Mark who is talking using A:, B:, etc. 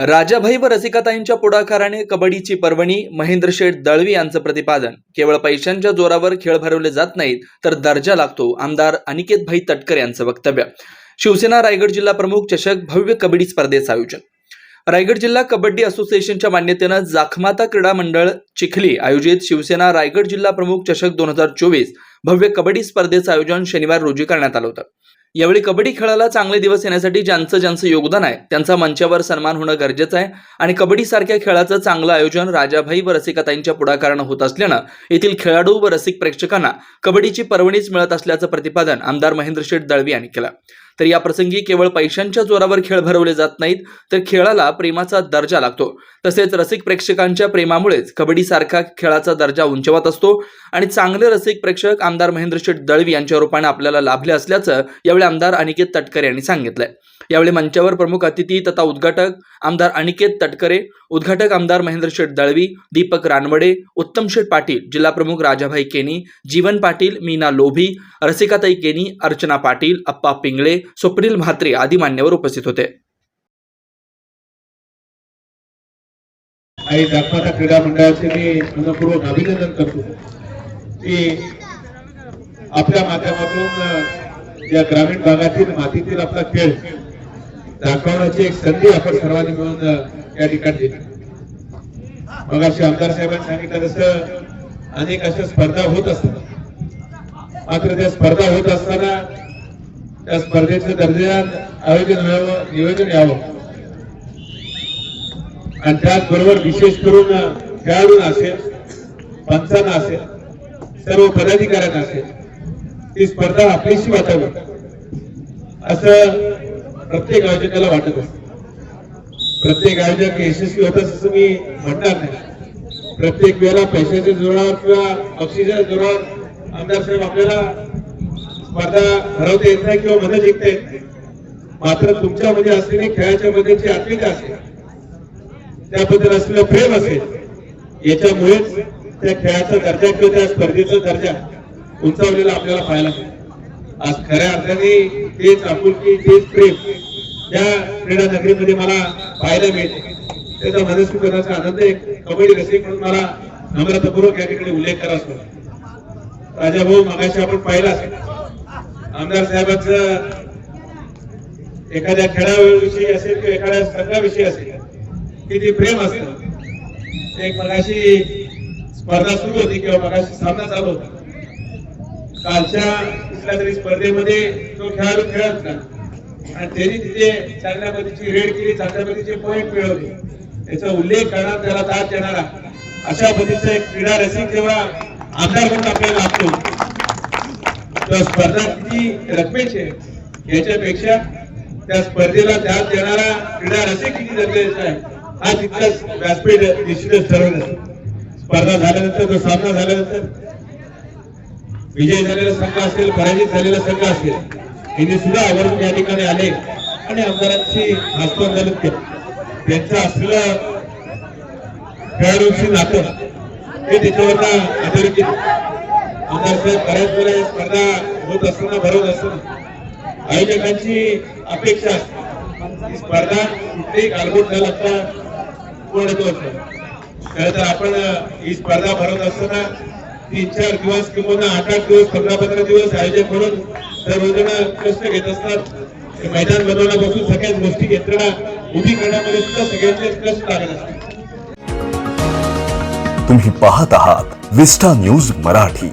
A: राजाभाई व रसिकाताईंच्या पुढाकाराने कबड्डीची पर्वणी महेंद्र शेठ दळवी यांचं प्रतिपादन. केवळ पैशांच्या जोरावर खेळ भरवले जात नाहीत तर दर्जा लागतो आमदार अनिकेत भाई तटकर यांचं वक्तव्य. शिवसेना रायगड जिल्हा प्रमुख चषक भव्य कबड्डी स्पर्धेचं आयोजन. रायगड जिल्हा कबड्डी असोसिएशनच्या मान्यतेनं जाखमाता क्रीडा मंडळ चिखली आयोजित शिवसेना रायगड जिल्हा प्रमुख चषक दोन हजार चोवीस भव्य कबड्डी स्पर्धेचं आयोजन शनिवार रोजी करण्यात आलं होतं. यावेळी कबड्डी खेळाला चांगले दिवस येण्यासाठी ज्यांचं ज्यांचं योगदान आहे त्यांचा मंचावर सन्मान होणं गरजेचं आहे. आणि कबड्डीसारख्या खेळाचं चांगलं आयोजन राजाभाई व रसिकताईंच्या पुढाकारानं होत असल्यानं येथील खेळाडू व रसिक प्रेक्षकांना कबड्डीची पर्वणीच मिळत असल्याचं प्रतिपादन आमदार महेंद्र शेठ दळवी यांनी केलं. तर या प्रसंगी केवळ पैशांच्या जोरावर खेळ भरवले जात नाहीत तर खेळाला प्रेमाचा दर्जा लागतो. तसेच रसिक प्रेक्षकांच्या प्रेमामुळेच कबड्डीसारखा खेळाचा दर्जा उंचवत असतो आणि चांगले रसिक प्रेक्षक आमदार महेंद्र शेठ दळवी यांच्या रूपाने आपल्याला लाभले असल्याचं यावेळी आमदार अनिकेत तटकरे यांनी सांगितलंय. यावेळी मंचावर प्रमुख अतिथी तथा उद्घाटक आमदार अनिकेत तटकरे उद्घाटक आमदार महेंद्र शेठ दळवी दीपक रानवडे उत्तम शेठ पाटील जिल्हा प्रमुख राजाभाई केनी जीवन पाटील मीना लोभी रसिकाताई केनी अर्चना पाटील अप्पा पिंगळे स्वप्नील म्हात्रे आदी मान्यवर उपस्थित होते.
B: आणि दाखवता क्रीडा मंडळाचे मी मनपूर्वक अभिनंदन करतो. की आपल्या माध्यमातून या ग्रामीण भागातील मातीतील आपला खेळ दाखवण्याची एक संधी आपण सर्वांनी मिळून या ठिकाणी दिली. मग अशी आमदार साहेबांनी सांगितलं तसं अनेक अशा स्पर्धा होत असतात. मात्र त्या स्पर्धा होत असताना त्या स्पर्धेचं दर्जेदार आयोजन व्हावं नियोजन यावं. आणि त्याचबरोबर विशेष करून खेळाडूंना असेल पंचांना असेल सर्व पदाधिकाऱ्यांना असेल ती स्पर्धा आपलीशी वाटावी असं प्रत्येक आयोजकाला वाटत असत. प्रत्येक आयोजक यशस्वी होत असं मी म्हणणार नाही. प्रत्येक वेळेला पैशाच्या जोरावर किंवा बक्षिसाच्या जोरावर आमदार साहेब आपल्याला स्पर्धा हरवता येत नाही किंवा मदत जिंकता येत नाही. मात्र तुमच्यामध्ये असलेली खेळाच्या मध्येची आत्मिका असेल. त्याबद्दल असलेलं प्रेम असेल. याच्यामुळेच त्या खेळाचा दर्जा किंवा त्या स्पर्धेचा दर्जा उंचावलेला आपल्याला पाहायला मिळेल. आज खऱ्या अर्थाने तेच आपुलकी तेच प्रेम त्या क्रीडा नगरीमध्ये मला पाहायला मिळते. त्याचा मनस्वीकरणाचा आनंद आहे कबड्डी रसिक म्हणून मला नम्रतापूर्वक या ठिकाणी उल्लेख करावा राजा राजाभाऊ मागाशी आपण पाहिला असेल. आमदार साहेबांच एखाद्या खेळाविषयी असेल किंवा एखाद्या संघाविषयी असेल किती प्रेम असतं. एक मगाशी स्पर्धा सुरू होती किंवा मगाशी सामना चालू होता. कालच्या कुठल्या तरी स्पर्धेमध्ये तो खेळाडू खेळत ना आणि त्यांनी तिथे चांगल्या पद्धतीची रेड केली चांगल्या पद्धतीचे पॉईंट मिळवले. त्याचा उल्लेख करणार त्याला दाद देणारा अशा पद्धतीचा एक क्रीडा रसिक जेव्हा आमदार म्हणून आपल्याला लागतो. स्पर्धा किती रकमेची आहे? याच्यापेक्षा त्या स्पर्धेला दाद देणारा क्रीडा रसिक किती गरजेचा आहे हा तितकाच व्यासपीठ निश्चितच ठरवलं स्पर्धा झाल्यानंतर तो सामना झाल्यानंतर विजय झालेला संघ असेल पराजित झालेला संघ असेल यांनी सुद्धा आवर्जून या ठिकाणी आले आणि आमदारांची हस्तांदोलन केलं. त्यांचं असलेलं खेळाडूंशी नातं हे त्याच्यावर आधारित केलं आमदार बऱ्याच वेळा स्पर्धा होत असताना भरवत असताना आयोजकांची अपेक्षा असते. स्पर्धा कुठेही कालबोट न लागता पूर्ण होत खरं तर आपण ही स्पर्धा भरवत असताना तीन चार दिवस किंवा आठ आठ दिवस पंधरा पंधरा दिवस आयोजक म्हणून सर्वजण कष्ट घेत असतात. मैदान बनवण्यापासून सगळ्याच गोष्टी यंत्रणा उभी करण्यामध्ये सुद्धा सगळ्यांचे कष्ट लागत असतात.
C: तुम्ही पाहत आहात विस्टा न्यूज मराठी.